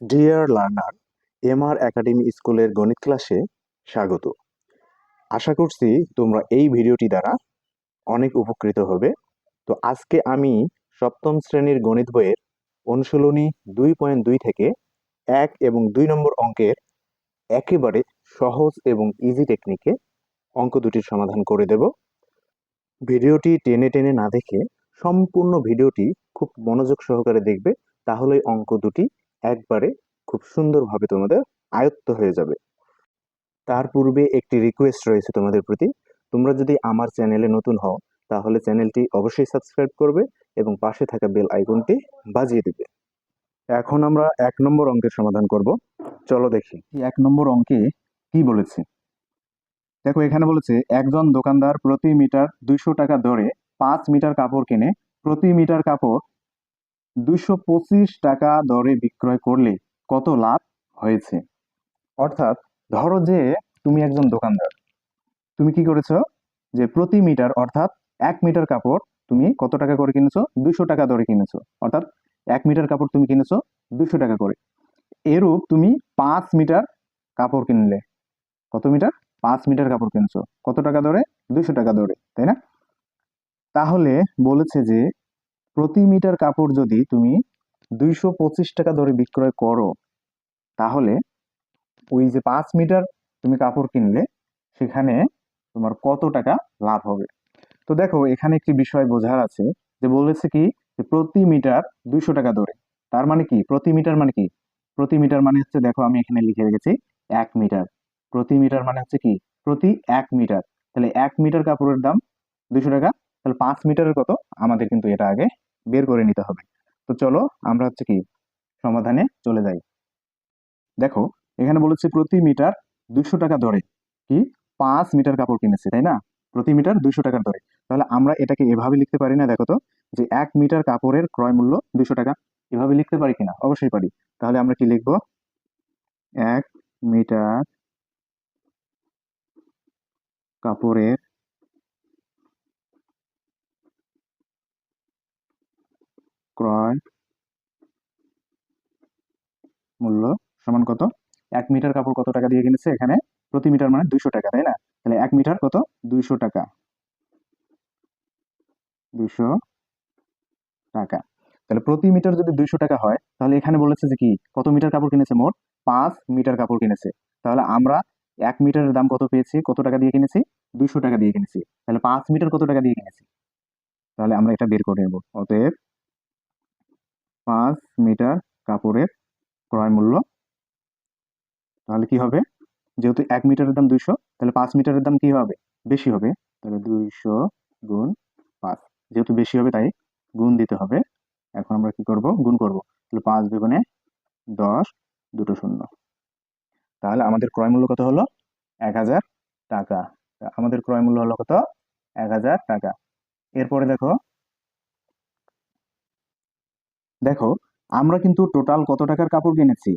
Deer learner MR academy স্কুলের গণিত ক্লাসে স্বাগত। আশা করছি তোমরা এই ভিডিওটি দ্বারা অনেক উপকৃত হবে। তো আজকে আমি সপ্তম শ্রেণির গণিত বইয়ের অনুশীলনী দুই পয়েন্ট দুই থেকে এক এবং দুই নম্বর অঙ্কের একেবারে সহজ এবং ইজি টেকনিকে অঙ্ক দুটির সমাধান করে দেব। ভিডিওটি টেনে টেনে না দেখে সম্পূর্ণ ভিডিওটি খুব মনোযোগ সহকারে দেখবে, তাহলেই অঙ্ক দুটি একবারে খুব সুন্দরভাবে তোমাদের আয়ত্ত হয়ে যাবে। তার পূর্বে একটি রিকোয়েস্ট রয়েছে তোমাদের প্রতি। তোমরা যদি আমার চ্যানেলে নতুন হও, তাহলে চ্যানেলটি অবশ্যই সাবস্ক্রাইব করবে এবং পাশে থাকা বেল আইকনটি বাজিয়ে দেবে। এখন আমরা এক নম্বর অঙ্কের সমাধান করব। চলো দেখি। এক নম্বর অঙ্কে কি বলেছে? দেখো, এখানে বলেছে, একজন দোকানদার প্রতি মিটার দুইশো টাকা দরে পাঁচ মিটার কাপড় কিনে, প্রতি মিটার কাপড় পঁচিশ টাকা দরে বিক্রয় করলে কত লাভ হয়েছে? অর্থাৎ ধরো যে তুমি একজন দোকানদার, তুমি কি করেছ? যে প্রতি মিটার, অর্থাৎ এক মিটার কাপড় তুমি কত টাকা করে কিনেছো? দুশো টাকা দরে কিনেছো। অর্থাৎ এক মিটার কাপড় তুমি কিনেছো দুশো টাকা করে। এরূপ তুমি পাঁচ মিটার কাপড় কিনলে। কত মিটার? পাঁচ মিটার কাপড় কিনছো। কত টাকা দরে? দুশো টাকা দরে, তাই না? তাহলে বলেছে যে প্রতি মিটার কাপড় যদি তুমি দুইশো পঁচিশ টাকা ধরে বিক্রয় করো, তাহলে ওই যে পাঁচ মিটার তুমি কাপড় কিনলে, সেখানে তোমার কত টাকা লাভ হবে? তো দেখো, এখানে একটি বিষয় বোঝার আছে যে বলেছে কি প্রতি মিটার দুইশো টাকা ধরে তার মানে কি? প্রতি মিটার মানে কি? প্রতি মিটার মানে হচ্ছে, দেখো আমি এখানে লিখে রেখেছি, এক মিটার। প্রতি মিটার মানে হচ্ছে কি? প্রতি এক মিটার। তাহলে এক মিটার কাপড়ের দাম দুইশো টাকা। তাহলে পাঁচ মিটারের কত? আমাদের কিন্তু এটা আগে বের করে নিতে হবে। তো চলো আমরা হচ্ছে কি সমাধানে চলে যাই। দেখো, এখানে বলেছে প্রতি মিটার দুশো টাকা দরে। কি? পাঁচ মিটার কাপড় কিনেছে, তাই না? প্রতি মিটার দুশো টাকার দরে। তাহলে আমরা এটাকে এভাবে লিখতে পারি না, দেখো তো, যে এক মিটার কাপড়ের ক্রয় মূল্য দুশো টাকা। এভাবে লিখতে পারি কিনা? অবশ্যই পারি। তাহলে আমরা কি লিখব? এক মিটার কাপড়ের ক্রয় মূল্য সমান কত? এক মিটার কাপড় কত টাকা দিয়ে কিনেছে এখানে? প্রতি মিটার মানে দুইশো টাকা, তাই না? তাহলে এক মিটার কত? দুইশো টাকা। দুইশো টাকা। তাহলে প্রতি মিটার যদি দুইশো টাকা হয়, তাহলে এখানে বলেছে যে কি? কত মিটার কাপড় কিনেছে মোট? পাঁচ মিটার কাপড় কিনেছে। তাহলে আমরা এক মিটারের দাম কত পেয়েছি? কত টাকা দিয়ে কিনেছি? দুইশো টাকা দিয়ে কিনেছি। তাহলে পাঁচ মিটার কত টাকা দিয়ে কিনেছি? তাহলে আমরা এটা বের করে নেব। অতএব পাঁচ মিটার কাপড়ের ক্রয় মূল্য। তাহলে কি হবে? যেহেতু এক মিটারের দাম দুইশো, তাহলে পাঁচ মিটারের দাম কি হবে? বেশি হবে। তাহলে দুইশো গুণ পাঁচ। যেহেতু বেশি হবে, তাই গুণ দিতে হবে। এখন আমরা কি করব? গুণ করব। তাহলে পাঁচ দুগুণে দশ, দুটো শূন্য। তাহলে আমাদের ক্রয় মূল্য কত হলো? এক হাজার টাকা। আমাদের ক্রয় মূল্য হলো কত? এক হাজার টাকা। এরপরে দেখো দেখো, আমরা কিন্তু টোটাল কত টাকার কাপড় কিনেছি?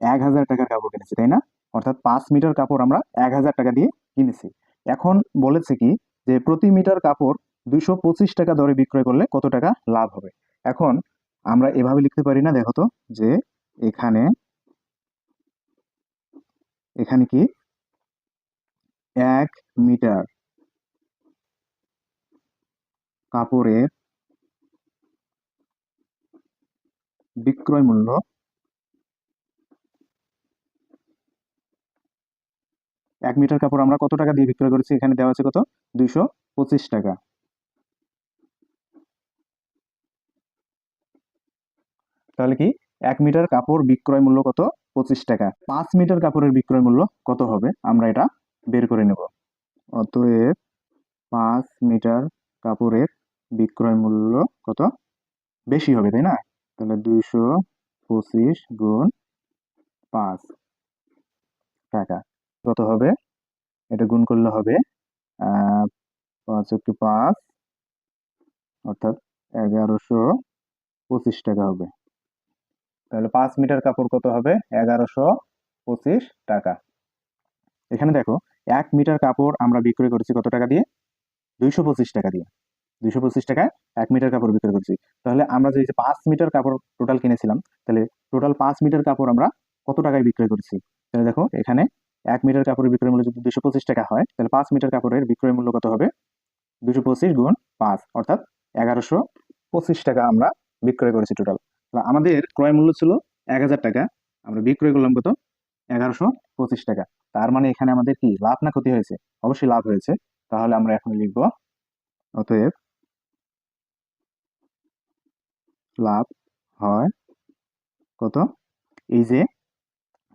এক হাজার টাকার কাপড় কিনেছি, তাই না? অর্থাৎ পাঁচ মিটার কাপড় আমরা এক হাজার টাকা দিয়ে কিনেছি। এখন বলেছে কি যে প্রতি মিটার কাপড় দুইশো পঁচিশ টাকা দরে বিক্রয় করলে কত টাকা লাভ হবে? এখন আমরা এভাবে লিখতে পারি না, দেখো তো, যে এখানে এখানে কি? এক মিটার কাপড়ের বিক্রয় মূল্য। এক মিটার কাপড় আমরা কত টাকা দিয়ে বিক্রয় করেছি? এখানে দেওয়া আছে কত? দুইশো পঁচিশ টাকা। তাহলে কি? এক মিটার কাপড় বিক্রয় মূল্য কত? পঁচিশ টাকা। পাঁচ মিটার কাপড়ের বিক্রয় মূল্য কত হবে? আমরা এটা বের করে নেব। অতএব পাঁচ মিটার কাপড়ের বিক্রয় মূল্য কত? বেশি হবে, তাই না? তাহলে দুইশো পঁচিশ গুণ পাঁচ টাকা। কত হবে? এটা গুণ করলে হবে পাঁচ একটু পাঁচ, অর্থাৎ এগারোশো পঁচিশ টাকা হবে। তাহলে পাঁচ মিটার কাপড় কত হবে? এগারোশো পঁচিশ টাকা। এখানে দেখো, এক মিটার কাপড় আমরা বিক্রয় করেছি কত টাকা দিয়ে? দুইশো পঁচিশ টাকা দিয়ে। দুইশো পঁচিশ টাকায় এক মিটার কাপড় বিক্রয় করছি। তাহলে আমরা যে পাঁচ মিটার কাপড় টোটাল কিনেছিলাম, তাহলে টোটাল পাঁচ মিটার কাপড় আমরা কত টাকায় বিক্রয় করেছি? তাহলে দেখো, এখানে এক মিটার কাপড়ের বিক্রয় মূল্য যদি দুশো পঁচিশ টাকা হয়, তাহলে পাঁচ মিটার কাপড়ের বিক্রয় মূল্য কত হবে? দুশো পঁচিশ গুণ পাঁচ, অর্থাৎ এগারোশো পঁচিশ টাকা আমরা বিক্রয় করেছি টোটাল আমাদের ক্রয় মূল্য ছিল এক হাজার টাকা, আমরা বিক্রয় করলাম কত? এগারোশো পঁচিশ টাকা। তার মানে এখানে আমাদের কি, লাভ না ক্ষতি হয়েছে? অবশ্যই লাভ হয়েছে। তাহলে আমরা এখন লিখব, অতএব লাভ হয় কত? এই যে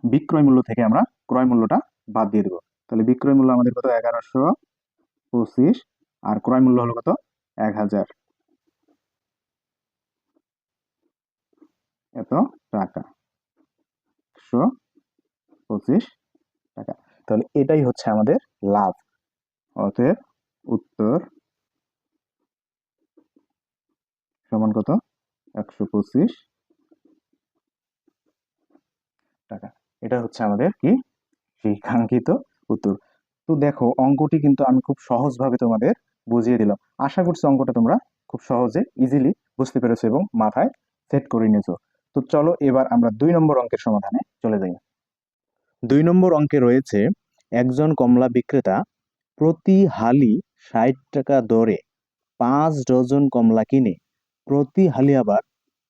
বিক্রয় মূল্য থেকে আমরা ক্রয় মূল্যটা বাদ দিয়ে দেবো। তাহলে বিক্রয় মূল্য আমাদের কত? এগারোশো পঁচিশ। আর ক্রয় মূল্য হলো কত? এক হাজার। এত টাকা। একশো পঁচিশ টাকা। তাহলে এটাই হচ্ছে আমাদের লাভ। অতএব উত্তর সমান কত? একশো পঁচিশ। টাকা। এটা হচ্ছে আমাদের কি? সেই কাঙ্ক্ষিত উত্তর। তো দেখো, অঙ্কটি কিন্তু আমি খুব সহজভাবে তোমাদের বুঝিয়ে দিলাম। আশা করছি অঙ্কটা তোমরা খুব সহজে ইজিলি বুঝতে পেরেছ এবং মাথায় সেট করে নিয়েছো। তো চলো এবার আমরা দুই নম্বর অঙ্কের সমাধানে চলে যাই। দুই নম্বর অঙ্কে রয়েছে, একজন কমলা বিক্রেতা প্রতি হালি ষাট টাকা দরে পাঁচ ডজন কমলা কিনে। প্রতি হালি আবার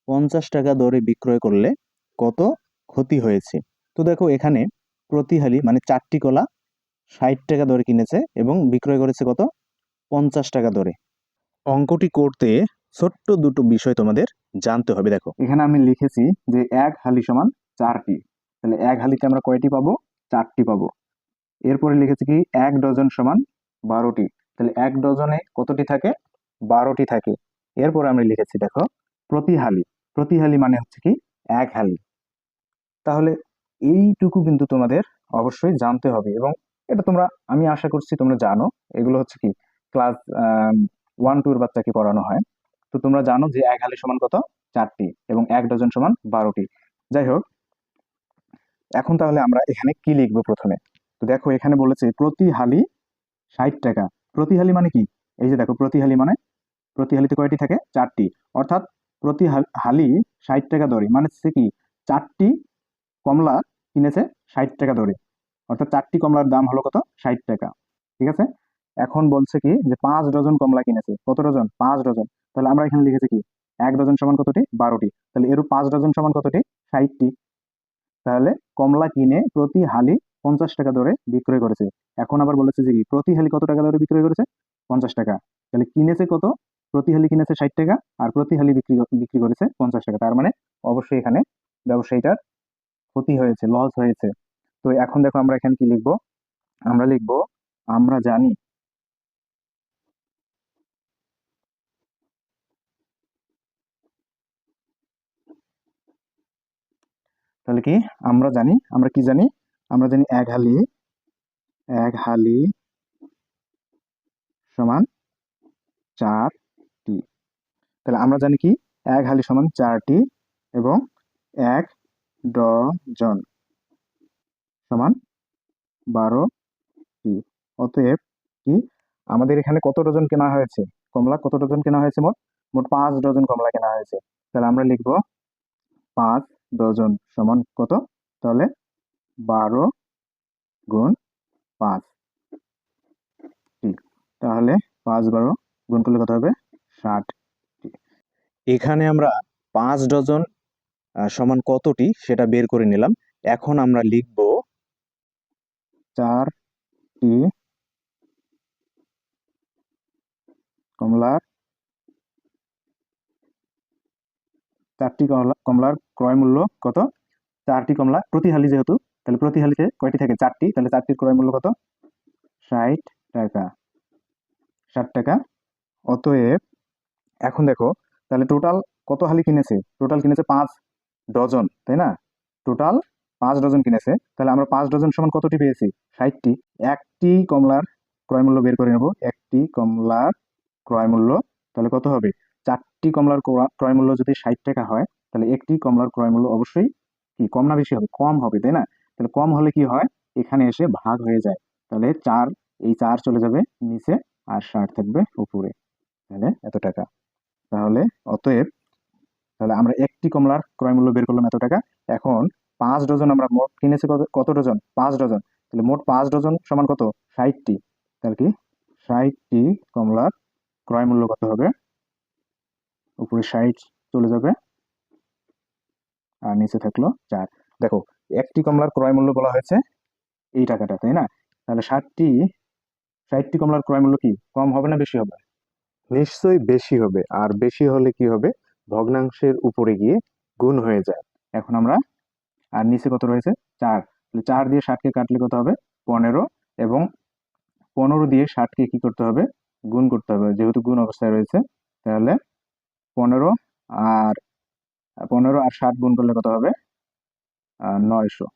পঞ্চাশ টাকা দরে বিক্রয় করলে কত ক্ষতি হয়েছে? তো দেখো, এখানে প্রতি হালি মানে চারটি কলা ষাট টাকা দরে কিনেছে এবং বিক্রয় করেছে কত? পঞ্চাশ টাকা দরে। অঙ্কটি করতে ছোট্ট দুটো বিষয় তোমাদের জানতে হবে। দেখো, এখানে আমি লিখেছি যে এক হালি সমান চারটি। তাহলে এক হালিতে আমরা কয়টি পাবো? চারটি পাবো। এরপরে লিখেছি কি? এক ডজন সমান বারোটি। তাহলে এক ডজনে কতটি থাকে? বারোটি থাকে। এরপরে আমি লিখেছি, দেখো প্রতি হালি মানে হচ্ছে কি? এক হালি। তাহলে এইটুকু কিন্তু তোমাদের অবশ্যই জানতে হবে এবং এটা তোমরা, আমি আশা করছি তোমরা জানো, এগুলো হচ্ছে কি? ক্লাস ওয়ান টুর বাচ্চাকে পড়ানো হয়। তো তোমরা জানো যে এক হালি সমান কত? চারটি এবং এক ডজন সমান বারোটি। যাই হোক, এখন তাহলে আমরা এখানে কি লিখব প্রথমে? তো দেখো, এখানে বলেছে প্রতি হালি ষাট টাকা। প্রতি হালি মানে কি? এই যে দেখো প্রতি হালি মানে প্রতি হালিতে কয়টি থাকে? চারটি। অর্থাৎ প্রতি হাল- ষাট টাকা দরে। মানে হচ্ছে কি, চারটি কমলা কিনেছে ষাট টাকা দরে। অর্থাৎ চারটি কমলার দাম হলো কত? ষাট টাকা। ঠিক আছে? এখন বলছে কি যে পাঁচ ডজন কমলা কিনেছে। কত ডজন? পাঁচ ডজন। তাহলে আমরা এখানে লিখেছি কি? এক ডজন সমান কতটি? বারোটি। তাহলে এরও পাঁচ ডজন সমান কতটি? ষাটটি। তাহলে কমলা কিনে প্রতি হালি পঞ্চাশ টাকা দরে বিক্রয় করেছে। এখন আবার বলেছে যে কি প্রতি হালি কত টাকা দরে বিক্রয় করেছে? পঞ্চাশ টাকা। তাহলে কিনেছে কত? প্রতি হালি কিনেছে ষাট টাকা আর প্রতি হালি বিক্রি বিক্রি করেছে পঞ্চাশ টাকা। তার মানে অবশ্যই এখানে ব্যবসায়ীটার ক্ষতি হয়েছে লস হয়েছে। তো এখন দেখো আমরা এখানে কি লিখব? আমরা লিখব, আমরা জানি তাহলে কি? আমরা জানি, আমরা কি জানি? আমরা জানি এক হালি এক হালি সমান চারটি তাহলে আমরা জানি কি? এক হালি সমান চারটি এবং এক ডজন সমান বারো বারোটি। অতএব কি? আমাদের এখানে কত ডজন কেনা হয়েছে? কমলা কত ডজন কেনা হয়েছে মোট? মোট পাঁচ ডজন কমলা কেনা হয়েছে। তাহলে আমরা লিখব পাঁচ ডজন সমান কত? তাহলে বারো গুণ পাঁচ। তাহলে পাঁচ বারো গুণ করলে কত হবে? ষাট। এখানে আমরা পাঁচ ডজন সমান কতটি সেটা বের করে নিলাম। এখন আমরা লিখব চারটি কমলার, চারটি কমলা, কমলার ক্রয় মূল্য কত? চারটি কমলা প্রতি হালি যেহেতু, তাহলে প্রতি হালিতে কয়টি থাকে? চারটি, তাহলে চারটির ক্রয় মূল্য কত? ষাট টাকা। ষাট টাকা। অতএব, এখন দেখো তাহলে টোটাল কত হালি কিনেছে? টোটাল কিনেছে পাঁচ ডজন, তাই না? টোটাল পাঁচ ডজন কিনেছে। তাহলে আমরা পাঁচ ডজন সমান কতটি পেয়েছি? ষাটটি। একটি কমলার ক্রয় মূল্য বের করে নেব। একটি কমলার ক্রয় মূল্য, তাহলে কত হবে? চারটি কমলার ক্রয়- ক্রয় মূল্য যদি ষাট টাকা হয়, তাহলে একটি কমলার ক্রয় মূল্য অবশ্যই কি? কম না বেশি হবে, কম হবে, তাই না? তাহলে কম হলে কি হয়? এখানে এসে ভাগ হয়ে যায়। তাহলে চার, এই চার চলে যাবে নিচে আর ষাট থাকবে উপরে। তাহলে এত টাকা তাহলে অতএব তাহলে আমরা একটি কমলার ক্রয় মূল্য বের করলাম এত টাকা। এখন পাঁচ ডজন আমরা মোট কিনেছি কত ডজন? পাঁচ ডজন। তাহলে মোট পাঁচ ডজন সমান কত? ষাটটি। তাহলে কি? ষাটটি কমলার ক্রয় মূল্য কত হবে? উপরে ষাট চলে যাবে। আর নিচে থাকল চার। দেখো, একটি কমলার ক্রয় মূল্য বলা হয়েছে এই টাকাটা, তাই না? তাহলে ষাটটি ষাটটি কমলার ক্রয় মূল্য কি? কম হবে না বেশি হবে? নিশ্চয়ই বেশি হবে। আর বেশি হলে কি হবে? ভগ্নাংশের উপরে গিয়ে গুণ হয়ে যায়। এখন আমরা, আর নিচে কত রয়েছে? চার। চার দিয়ে ষাটকে কাটলে কত হবে? পনেরো। এবং পনেরো দিয়ে ষাটকে কি করতে হবে? গুণ করতে হবে। যেহেতু গুণ অবস্থায় রয়েছে, তাহলে পনেরো আর পনেরো আর ষাট গুণ করলে কত হবে? নয়শো।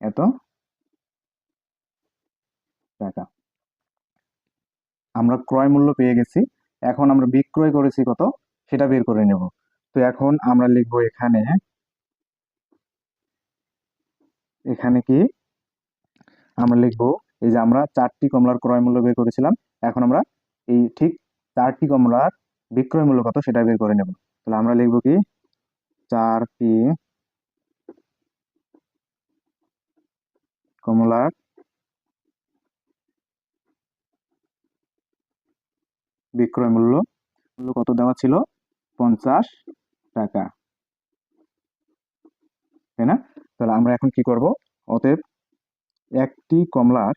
এত টাকা। আমরা ক্রয় মূল্য পেয়ে গেছি। এখন আমরা বিক্রয় করেছি কত? সেটা বের করে নেব। তো এখন আমরা লিখব এখানে এখানে কি? আমরা লিখব এই যে আমরা চারটি কমলার ক্রয় মূল্য বের করেছিলাম, এখন আমরা এই ঠিক চারটি কমলার বিক্রয় মূল্য কত সেটা বের করে নেব। তাহলে আমরা লিখব কি? চারটি কমলার বিক্রয় মূল্য মূল্য কত দেওয়া ছিল? পঞ্চাশ টাকা। তাই না? তাহলে আমরা এখন কি করব? অতএব একটি কমলার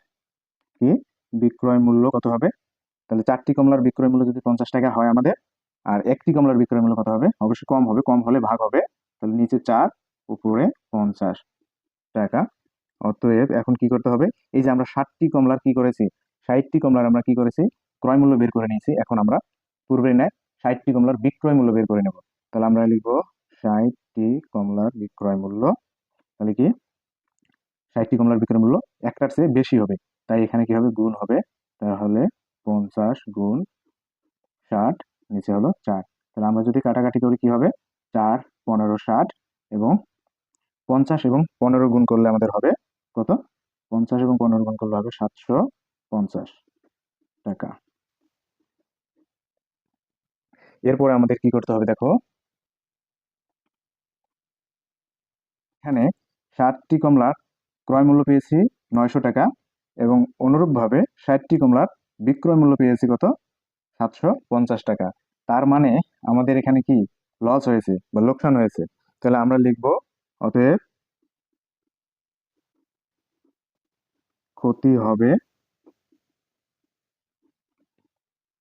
কি বিক্রয় মূল্য কত হবে? তাহলে চারটি কমলার বিক্রয় মূল্য যদি পঞ্চাশ টাকা হয় আমাদের, আর একটি কমলার বিক্রয় মূল্য কত হবে? অবশ্যই কম হবে, কম হলে ভাগ হবে। তাহলে নিচে চার, উপরে পঞ্চাশ টাকা। অতএব এখন কি করতে হবে? এই যে আমরা ষাটটি কমলার কি করেছি? ষাটটি কমলার আমরা কি করেছি? ক্রয় মূল্য বের করে নিয়েছি। এখন আমরা পূর্বে নেয় ষাটটি কমলার বিক্রয় মূল্য বের করে নেব। তাহলে আমরা লিখব ষাটটি কমলার বিক্রয় মূল্য। তাহলে কি? ষাটটি কমলার বিক্রয় মূল্য একটার চেয়ে বেশি হবে। তাই এখানে কি হবে গুণ হবে? তাহলে পঞ্চাশ গুণ ষাট নিচে হলো চার। তাহলে আমরা যদি কাটাকাটি করি কি হবে? চার, পনেরো, ষাট এবং পঞ্চাশ এবং পনেরো গুণ করলে আমাদের হবে কত? পঞ্চাশ এবং পনেরো গুণ করলে হবে সাতশো পঞ্চাশ টাকা। এরপরে আমাদের কি করতে হবে দেখো? এখানে ষাটটি কমলার ক্রয় মূল্য পেয়েছি নয়শো টাকা এবং অনুরূপভাবে ষাটটি কমলার বিক্রয় মূল্য পেয়েছি কত? সাতশো পঞ্চাশ টাকা। তার মানে আমাদের এখানে কি? লস হয়েছে বা লোকসান হয়েছে। তাহলে আমরা লিখব অতএব ক্ষতি হবে।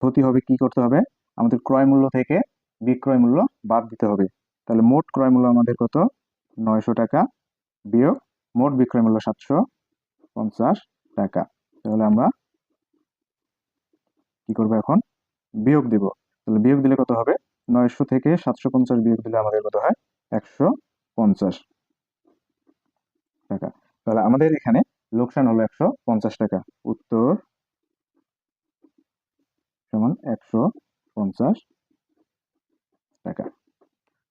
ক্ষতি হবে কি করতে হবে? আমাদের ক্রয় মূল্য থেকে বিক্রয় মূল্য বাদ দিতে হবে। তাহলে মোট ক্রয় মূল্য আমাদের কত? নয়শো টাকা বিয়োগ মোট বিক্রয় মূল্য সাতশো পঞ্চাশ টাকা। তাহলে আমরা কি করব এখন? বিয়োগ দিব। তাহলে বিয়োগ দিলে কত হবে? নয়শো থেকে সাতশো পঞ্চাশ বিয়োগ দিলে আমাদের কত হয়? একশো পঞ্চাশ টাকা। তাহলে আমাদের এখানে লোকসান হলো একশো পঞ্চাশ টাকা। উত্তর সমান একশো পঞ্চাশ টাকা।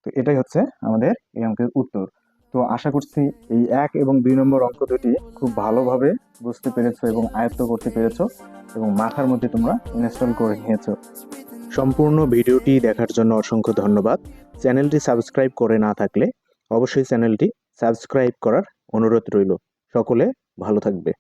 তো এটাই হচ্ছে আমাদের এই অঙ্কের উত্তর। তো আশা করছি এই এক এবং দুই নম্বর অঙ্ক দুটি খুব ভালোভাবে বুঝতে পেরেছ এবং আয়ত্ত করতে পেরেছ এবং মাথার মধ্যে তোমরা ইনস্টল করে নিয়েছো। সম্পূর্ণ ভিডিওটি দেখার জন্য অসংখ্য ধন্যবাদ। চ্যানেলটি সাবস্ক্রাইব করে না থাকলে অবশ্যই চ্যানেলটি সাবস্ক্রাইব করার অনুরোধ রইল। সকলে ভালো থাকবে।